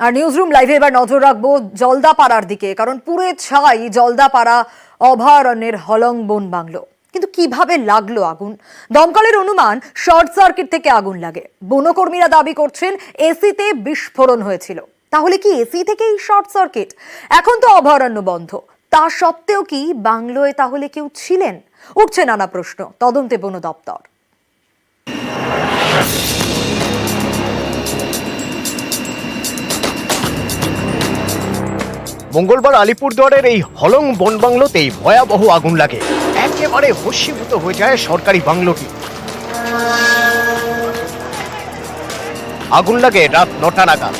আর newsroom লাইভে এবার নজর রাখব জলদাপাড়ার দিকে, কারণ পুরে ছাই জলদাপাড়া অভয়ারণ্যের হলং বন বাংলো। কিন্তু কীভাবে লাগল আগুন? দমকলের অনুমান শর্ট সার্কিট থেকে আগুন লাগে। বনকর্মীরা দাবি করছেন এসিতে বিস্ফোরণ হয়েছিল। তাহলে কি এসি থেকেই শর্ট সার্কিট? এখন তো অভয়ারণ্য বন্ধ। তা সত্ত্বেও কি বাংলোয় তাহলে কেউ ছিলেন? উঠছে নানা প্রশ্ন। তদন্তে বন দপ্তর। মঙ্গলবার আলিপুরদুয়ারের এই হলং বন বাংলোতেই ভয়াবহ আগুন লাগে। একেবারে ভস্মীভূত হয়ে যায় সরকারি বাংলোটি। আগুন লাগে রাত নটা নাগাদ।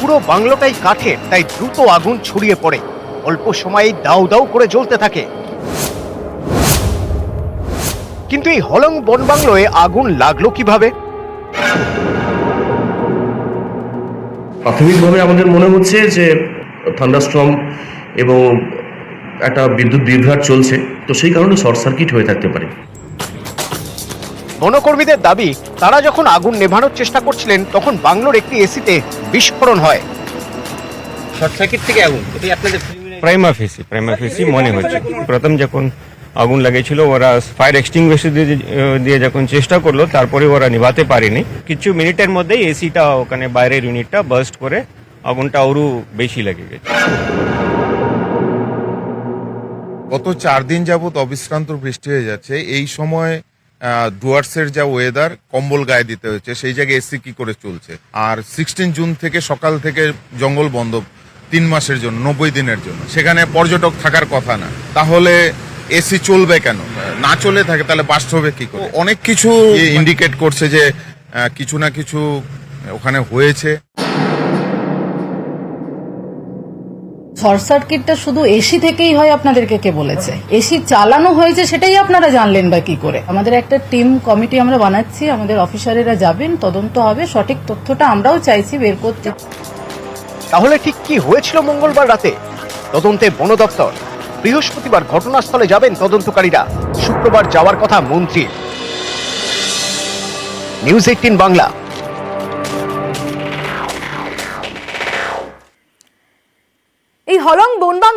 পুরো বাংলোটাই কাঠের, তাই দ্রুত আগুন ছড়িয়ে পড়ে। অল্প সময়েই দাউ দাউ করে জ্বলতে থাকে। কিন্তু এই হলং বন বাংলোয় আগুন লাগল কীভাবে? প্রাথমিকভাবে আমাদের মনে হচ্ছে যে থান্ডারস্ট্রম এবং একটা বিদ্যুৎ বিভ্রাট চলছে তো সেই কারণে শর্ট সার্কিট হয়ে থাকতে পারে। বনকর্মীদের দাবি তারা যখন আগুন নেভানোর চেষ্টা করছিলেন তখন বাংলোর একটি এসিতে বিস্ফোরণ হয়। শর্ট সার্কিট থেকে আগুন এটাই আপনাদের প্রাইমা ফেসি প্রাইমা ফেসি মনে হচ্ছে। প্রথম যখন আগুন লেগেছিল ওরা ফায়ার এক্সটিংগুইশার দিয়ে দিয়ে যখন চেষ্টা করল তারপরে ওরা নিভাতে পারেনি। কিছু মিনিটের মধ্যেই এসিটা ওখানে বাইরের ইউনিটটা বার্স্ট করে আগুনটা আরও বেশি লেগে গেছে। গত চার দিন যাবত অবিশ্রান্ত বৃষ্টি হয়ে যাচ্ছে। এই সময় ডুয়ার্সের যা ওয়েদার কম্বল গায়ে দিতে হচ্ছে। সেই জায়গায় এসি কি করে চলছে? আর সিক্সটিন জুন থেকে সকাল থেকে জঙ্গল বন্ধ তিন মাসের জন্য নব্বই দিনের জন্য। সেখানে পর্যটক থাকার কথা না। তাহলে এসি চলবে কেন? না চলে থাকে তাহলে বাস্ট হবে কি করে? অনেক কিছু ইন্ডিকেট করছে যে কিছু না কিছু ওখানে হয়েছে। শর্ট সার্কিটটা শুধু এসি থেকেই হয় আপনাদেরকে কে বলেছে? এসি চালানো হয়েছে সেটাই আপনারা জানলেন বা কি করে? আমাদের একটা টিম, কমিটি আমরা বানাচ্ছি, আমাদের অফিসারেরা যাবেন, তদন্ত হবে, সঠিক তথ্যটা আমরাও চাইছি, বের করতে। তাহলে ঠিক কি হয়েছিল মঙ্গলবার রাতে? তদন্তে বন দপ্তর। বৃহস্পতিবার ঘটনাস্থলে যাবেন তদন্তকারীরা। শুক্রবার যাওয়ার কথা মন্ত্রীর। News eighteen Bangla.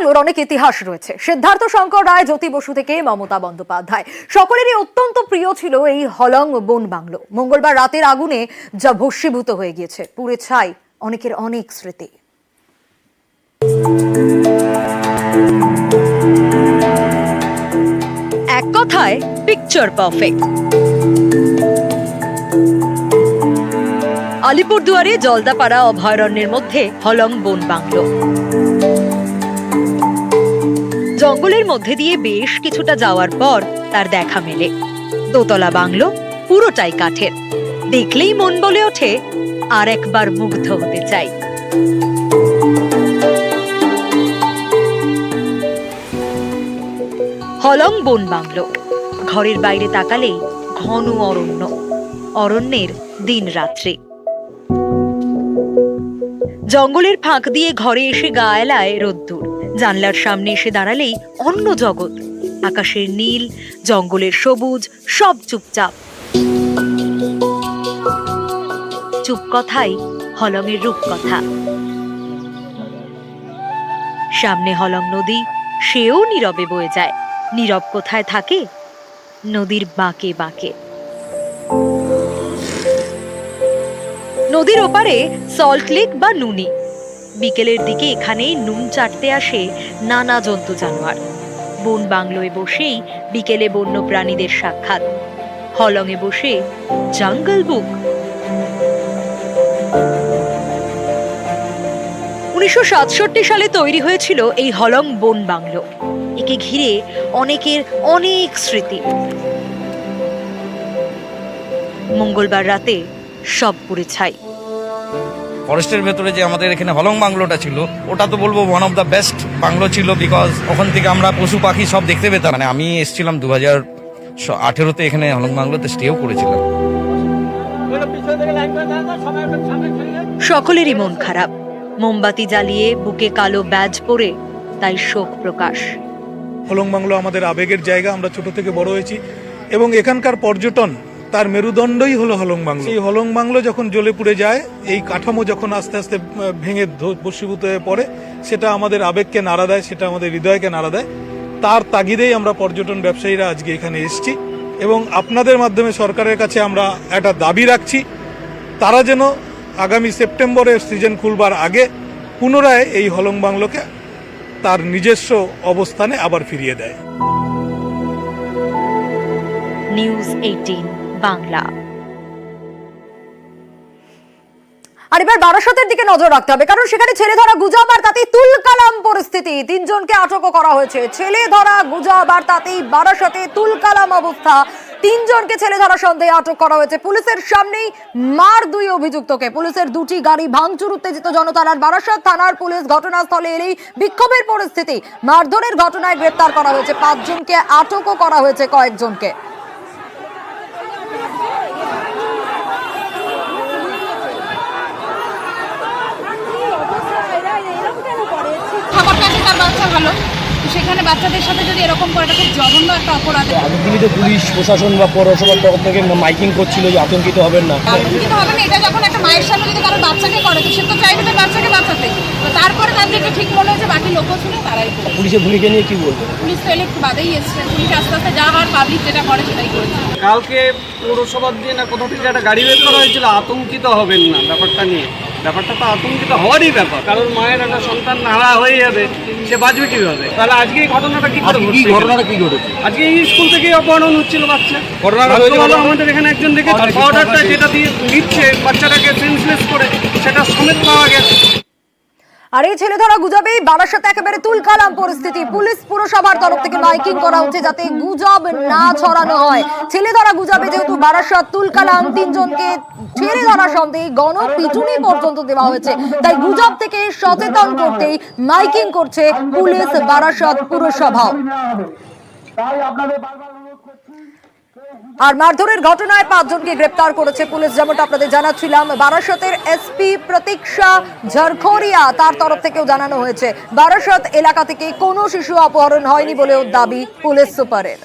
বাংলোর অনেক ইতিহাস রয়েছে। সিদ্ধার্থ শঙ্কর রায়, জ্যোতি বসু থেকে মমতা বন্দ্যোপাধ্যায়। সকলেরই অত্যন্ত প্রিয় ছিল এই হলং বন বাংলো। মঙ্গলবার রাতের আগুনে যা ভস্মীভূত হয়ে গিয়েছে। পুড়ে ছাই অনেকের অনেক স্মৃতি। এক কথায় পিকচার পারফেক্ট আলিপুরদুয়ারে জলদাপাড়া অভয়ারণ্যের মধ্যে হলং বন বাংলো। জঙ্গলের মধ্যে দিয়ে বেশ কিছুটা যাওয়ার পর তার দেখা মেলে। দোতলা বাংলো পুরোটাই কাঠের। দেখলেই মন বলে ওঠে, আর একবার মুগ্ধ হতে চাই। হলং বন বাংলো। ঘরের বাইরে তাকালেই ঘন অরণ্য। অরণ্যের দিন রাত্রি। জঙ্গলের ফাঁক দিয়ে ঘরে এসে গা এলায় রোদ্দুর। জানলার সামনে এসে দাঁড়ালেই অন্য জগৎ। আকাশের নীল, জঙ্গলের সবুজ, সব চুপচাপ। চুপ কথাই হলংয়ের রূপকথা। সামনে হলং নদী, সেও নীরবে বয়ে যায়। নীরব কোথায় থাকে? নদীর বাঁকে বাঁকে। নদীর ওপারে সল্ট লেক বা নুনি। বিকেলের দিকে এখানেই নুন চাটতে আসে নানা জন্তু জানোয়ার। বন বাংলোয় বসেই বিকেলে বন্য প্রাণীদের সাক্ষাৎ। হলংয়ে বসে জঙ্গল বুক। উনিশশো সাতষট্টি সালে তৈরি হয়েছিল এই হলং বন বাংলো। একে ঘিরে অনেকের অনেক স্মৃতি। মঙ্গলবার রাতে সব পুড়ে ছাই। ফরেস্টের ভেতরে যে আমাদের এখানে হলং বাংলোটা ছিল ওটা তো বলব one of the best bungalow ছিল বিকজ ওখান থেকে আমরা পশু পাখি সব দেখতে পেতাম। মানে আমি এসেছিলাম দু হাজার আঠেরোতে এখানে হলং বাংলোতে স্টেও করেছিলাম। সকলেরই মন খারাপ। মোমবাতি জ্বালিয়ে বুকে কালো ব্যাজ পরে তাই শোক প্রকাশ। হলং বাংলো আমাদের আবেগের জায়গা আমরা ছোট থেকে বড় হয়েছি। এবং এখানকার পর্যটন তার মেরুদণ্ডই হলো হলং বাংলো। এই হলং বাংলো যখন জ্বলে পুড়ে যায় এই কাঠামো যখন আস্তে আস্তে ভেঙে ধ- ভস্মীভূত হয়ে পড়ে সেটা আমাদের আবেগকে নাড়া দেয় সেটা আমাদের হৃদয়কে নাড়া দেয়। তার তাগিদেই আমরা পর্যটন ব্যবসায়ীরা আজকে এখানে এসছি এবং আপনাদের মাধ্যমে সরকারের কাছে আমরা একটা দাবি রাখছি তারা যেন আগামী সেপ্টেম্বরের সিজন খুলবার আগে পুনরায় এই হলং বাংলোকে তার নিজস্ব অবস্থানে আবার ফিরিয়ে দেয়। News eighteen Bangla. আর এবার বারাসতের দিকে নজর রাখতে হবে, কারণ সেখানে ছেলে ধরা গুজব আর তাতেই তুলকালাম পরিস্থিতি। তিনজনকে আটকও করা হয়েছে, ছেলে ধরা গুজব আর তাতেই বারাসতে তুলকালাম অবস্থা। তিনজনকে ছেলে ধরা সন্দেহে আটক করা হয়েছে। পুলিশের সামনেই মার দুই অভিযুক্তকে। পুলিশের দুটি গাড়ি ভাঙচুর, উত্তেজিত জনতার। আর বারাসত থানার পুলিশ ঘটনাস্থলে এলেই বিক্ষোভের পরিস্থিতি। মারধরের ঘটনায় গ্রেপ্তার করা হয়েছে। পাঁচজনকে আটকও করা হয়েছে কয়েকজনকে খাবারটা আছে তার বাচ্চা ভালো তো সেখানে বাচ্চাদের সাথে যদি এরকম করে এটা খুব জঘন্য একটা অপরাধ। এতদিনই তো পুলিশ প্রশাসন বা পৌরসভার তরফ থেকে মাইকিং করছিল যে আতঙ্কিত হবেন না। আতঙ্কিত হবে না এটা যখন একটা মায়ের সামনে যদি কারও বাচ্চাকে করে তো সে তো চাইবে তার বাচ্চাকে বাঁচাতে। তো তারপরে তাদেরকে ঠিক মনে হয়েছে বাকি লোকও ছিল তারাই পুলিশের ভূমিকা নিয়ে কি বলবেন? পুলিশ তো এলে একটু বাদেই এসছে। পুলিশ আস্তে আস্তে যা হওয়ার পাবলিক যেটা করে সেটাই করেছে। কালকে পৌরসভার দিয়ে না কোথাও থেকে একটা গাড়ি বের করা হয়েছিল আতঙ্কিত হবেন না ব্যাপারটা নিয়ে। ব্যাপারটা তো আতঙ্কিত হওয়ারই ব্যাপার। কারণ মায়ের একটা সন্তান নাড়া হয়ে যাবে সে বাঁচবে কীভাবে? তাহলে আজকে এই ঘটনাটা কি করে ঘটছে ঘটনাটা কি ঘটেছে? আজকে এই স্কুল থেকে অপহরণ হচ্ছিল বাচ্চা। ঘটনাটা আমাদের এখানে একজন দেখেছে পাউডারটা যেটা দিয়ে দিচ্ছে বাচ্চাটাকে সেন্সলেস করে সেটা সমেত পাওয়া গেছে। আর এই ছেলে ধরা গুজবেই বারাসাতে একেবারে তুলকালাম পরিস্থিতি। পুলিশ পুরসভার তরফ থেকে মাইকিং করা হচ্ছে যাতে গুজব না ছড়ানো হয়। ছেলে ধরা গুজবে যেহেতু বারাসাত, তুলকালাম, তিনজনকে ছেলে ধরা সন্দেহে গণপিটুনি পর্যন্ত দেওয়া হয়েছে। তাই গুজব থেকে সচেতন করতেই মাইকিং করছে পুলিশ বারাসাত পুরসভা। আর মারধরের ঘটনায় পাঁচজনকে গ্রেপ্তার করেছে পুলিশ যেমনটা আপনাদের জানাচ্ছিলাম। বারাসতের এসপি প্রতীক্ষা ঝারখরিয়া তার তরফ থেকেও জানানো হয়েছে। বারাসত এলাকা থেকে কোনো শিশু অপহরণ হয়নি বলেও দাবি পুলিশ সুপারের।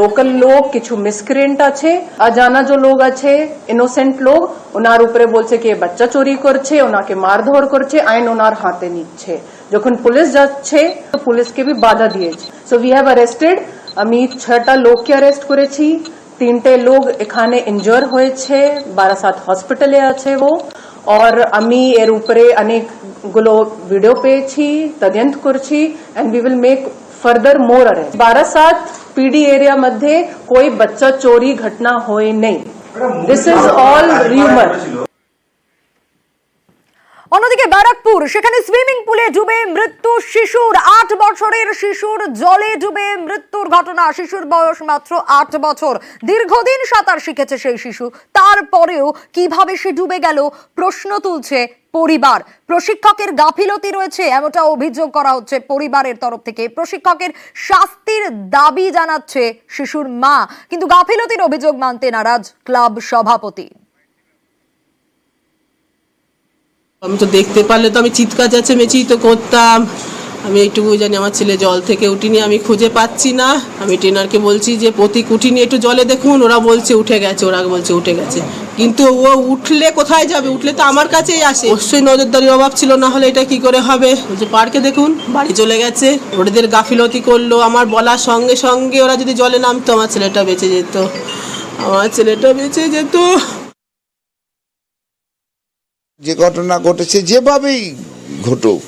লোকাল লোক কিছু মিসক্রিয়েন্ট আছে অজানা যে লোক আছে ইনোসেন্ট লোক ওনার উপরে বলছে কি বাচ্চা চুরি করছে ওনাকে মারধর করছে আইন ওনার হাতে নিচ্ছে। যখন পুলিশ যাচ্ছে তো পুলিশকে বি বাধা দিয়েছে। So we have arrested আমি ছটা লোককে অ্যারেস্ট করেছি তিনটে লোক এখানে ইনজোর হয়েছে বারাসাত হসপিটালে আছে ও और আমি এর উপরে অনেকগুলো ভিডিও পেয়েছি তদন্ত করছি and we will make further more arrest Barasat PD area मध्ये कोई बच्चा चोरी घटना होए नहीं दिस इज ऑल र्यूमर অন্যদিকে ব্যারাকপুর, সেখানে সুইমিং পুলে ডুবে মৃত্যু শিশুর। আট বছরের শিশুর জলে ডুবে মৃত্যুর ঘটনা। শিশুর বয়স মাত্র আট বছর। দীর্ঘদিন সাঁতার শিখেছে সেই শিশু। তারপরেও কীভাবে সে ডুবে গেল, প্রশ্ন তুলছে পরিবার। প্রশিক্ষকের গাফিলতি রয়েছে, এমনটা অভিযোগ করা হচ্ছে পরিবারের তরফ থেকে। প্রশিক্ষকের শাস্তির দাবি জানাচ্ছে শিশুর মা। কিন্তু গাফিলতির অভিযোগ মানতে নারাজ ক্লাব সভাপতি। আমি তো দেখতে পারলে তো আমি চিৎকার চেঁচেমেচি তো করতাম। আমি একটু জানি আমার ছেলে জল থেকে উঠিনি, আমি খুঁজে পাচ্ছি না। আমি ট্রেনারকে বলছি যে, প্রতীক উঠিনি, একটু জলে দেখুন, ওরা বলছে উঠে গেছে, ওরা বলছে উঠে গেছে। কিন্তু ও উঠলে কোথায় যাবে? উঠলে তো আমার কাছেই আসে। অবশ্যই নজরদারির অভাব ছিল, না হলে এটা কি করে হবে? বলছে, পার্কে দেখুন, বাড়ি চলে গেছে। ওদের গাফিলতি করল, আমার বলার সঙ্গে সঙ্গে ওরা যদি জলে নামতো, আমার ছেলেটা বেঁচে যেত। আমার ছেলেটা বেঁচে যেত। যে ঘটনা ঘটেছে, যেভাবেই ঘটুক,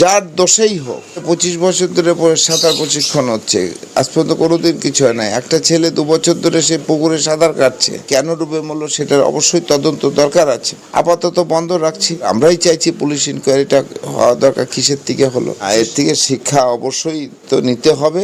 যার দোষেই হোক, পঁচিশ বছর ধরে সাঁতার প্রশিক্ষণ হচ্ছে। আজ পর্যন্ত কোনোদিন কিছু হয় না একটা ছেলে দু বছর ধরে সে পুকুরে সাঁতার কাটছে। কেন ডুবে মরলো সেটার অবশ্যই তদন্ত দরকার আছে। আপাতত বন্ধ রাখছি। আমরাই চাইছি পুলিশ ইনকোয়ারিটা হওয়া দরকার, কিসের থেকে হলো? আর এর থেকে শিক্ষা অবশ্যই তো নিতে হবে।